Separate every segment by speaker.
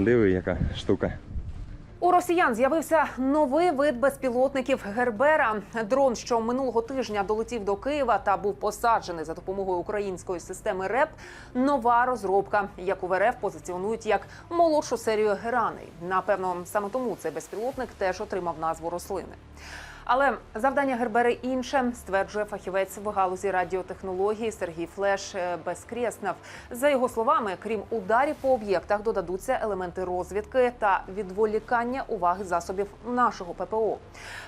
Speaker 1: Диви, яка штука.
Speaker 2: У росіян з'явився новий вид безпілотників Гербера. Дрон, що минулого тижня долетів до Києва та був посаджений за допомогою української системи РЕП. Нова розробка, яку в РФ позиціонують як молодшу серію Гераней. Напевно, саме тому цей безпілотник теж отримав назву рослини. Але завдання Гербери інше, стверджує фахівець в галузі радіотехнології Сергій Флеш е, Безкреснов. За його словами, крім ударів по об'єктах, додадуться елементи розвідки та відволікання уваги засобів нашого ППО.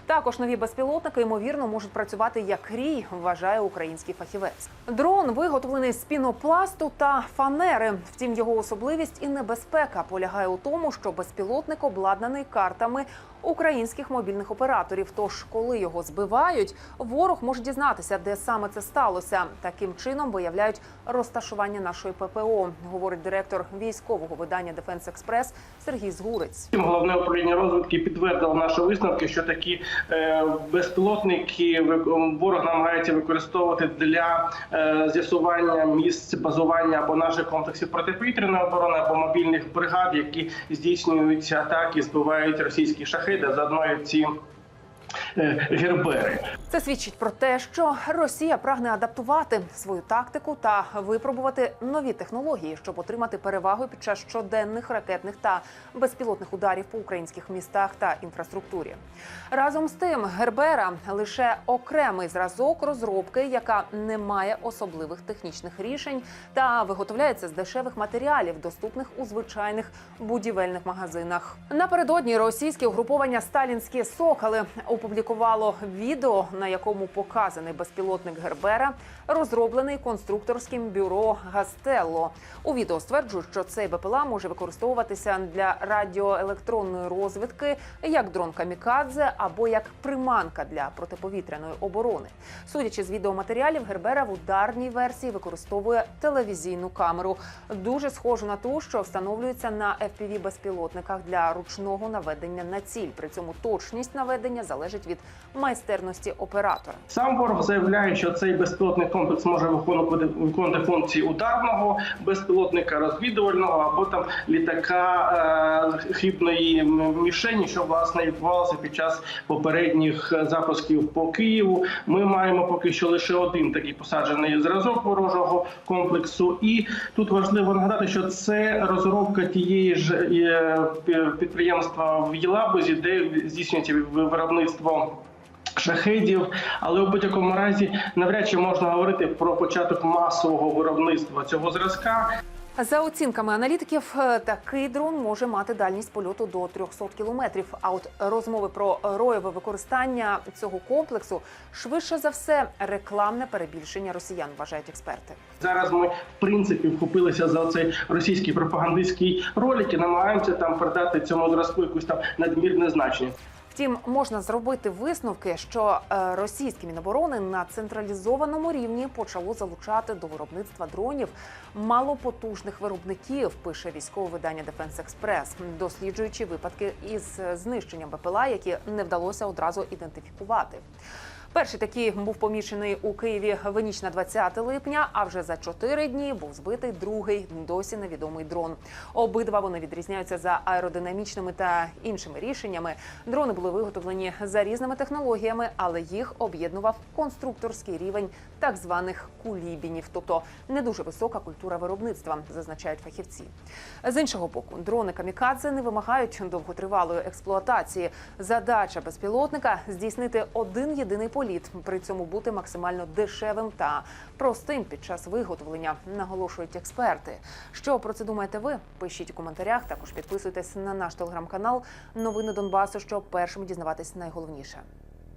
Speaker 2: Також нові безпілотники ймовірно можуть працювати як рій, вважає український фахівець. Дрон виготовлений з пінопласту та фанери. Втім, його особливість і небезпека полягає у тому, що безпілотник обладнаний картами українських мобільних операторів. Тож, коли його збивають, ворог може дізнатися, де саме це сталося. Таким чином виявляють розташування нашої ППО, говорить директор військового видання Дефенс Експрес Сергій Згурець.
Speaker 3: Головне управління розвідки підтвердило наші висновки, що такі е, безпілотники ворог намагається використовувати для е, з'ясування місць базування або наших комплексів протиповітряної оборони або мобільних бригад, які здійснюють атаки, збивають російські шахеди. Заодно і ці гербери.
Speaker 2: Це свідчить про те, що Росія прагне адаптувати свою тактику та випробувати нові технології, щоб отримати перевагу під час щоденних ракетних та безпілотних ударів по українських містах та інфраструктурі. Разом з тим, Гербера лише окремий зразок розробки, яка не має особливих технічних рішень та виготовляється з дешевих матеріалів, доступних у звичайних будівельних магазинах. Напередодні російське угруповання Сталінські соколи опублікувало відео, на якому показаний безпілотник Гербера, розроблений конструкторським бюро Гастелло. У відео стверджують, що цей БПЛА може використовуватися для радіоелектронної розвідки як дрон камікадзе або як приманка для протиповітряної оборони. Судячи з відеоматеріалів, Гербера в ударній версії використовує телевізійну камеру, дуже схожу на ту, що встановлюється на fpv безпілотниках для ручного наведення на ціль. При цьому точність наведення залежить від майстерності оператора.
Speaker 3: Сам ворог заявляє, що цей безпілотний комплекс може виконувати виконувати функції ударного безпілотника, розвідувального або там літака е, хибної мішені, що власне відбувалося під час попередніх е, запусків по Києву. Ми маємо поки що лише один такий посаджений зразок ворожого комплексу. І тут важливо нагадати, що це розробка тієї ж е, пі- підприємства в Єлабузі, де здійснюється виробництво. Шахедів, але у будь-якому разі навряд чи можна говорити про початок масового виробництва цього зразка.
Speaker 2: За оцінками аналітиків, е, такий дрон може мати дальність польоту до 300 кілометрів. А от розмови про роєве використання цього комплексу швидше за все рекламне перебільшення росіян, вважають експерти.
Speaker 3: Зараз ми в принципі вхопилися за цей російський пропагандистський ролик і намагаємося там передати цьому зразку якусь там надмірне значення.
Speaker 2: Втім, можна зробити висновки, що російські російське міноборони на централізованому рівні почало залучати до виробництва дронів малопотужних виробників. Пише військове видання Дефенс Експрес, досліджуючи випадки із е, знищенням БПЛА, які не вдалося одразу ідентифікувати. Перший такий був помічений у Києві в на 20 липня. А вже за чотири дні був збитий другий досі невідомий дрон. Обидва вони відрізняються за аеродинамічними та іншими рішеннями. Дрони були виготовлені за різними технологіями, але їх об'єднував конструкторський рівень так званих кулібінів, тобто не дуже висока культура виробництва, зазначають фахівці. З іншого боку, дрони камікадзе не вимагають довготривалої експлуатації. Задача безпілотника здійснити один єдиний політ, при цьому бути максимально дешевим та простим під час виготовлення, наголошують експерти. Що про це думаєте ви? Пишіть у коментарях. Також підписуйтесь на наш телеграм-канал Новини Донбасу, щоб першим дізнаватись найголовніше.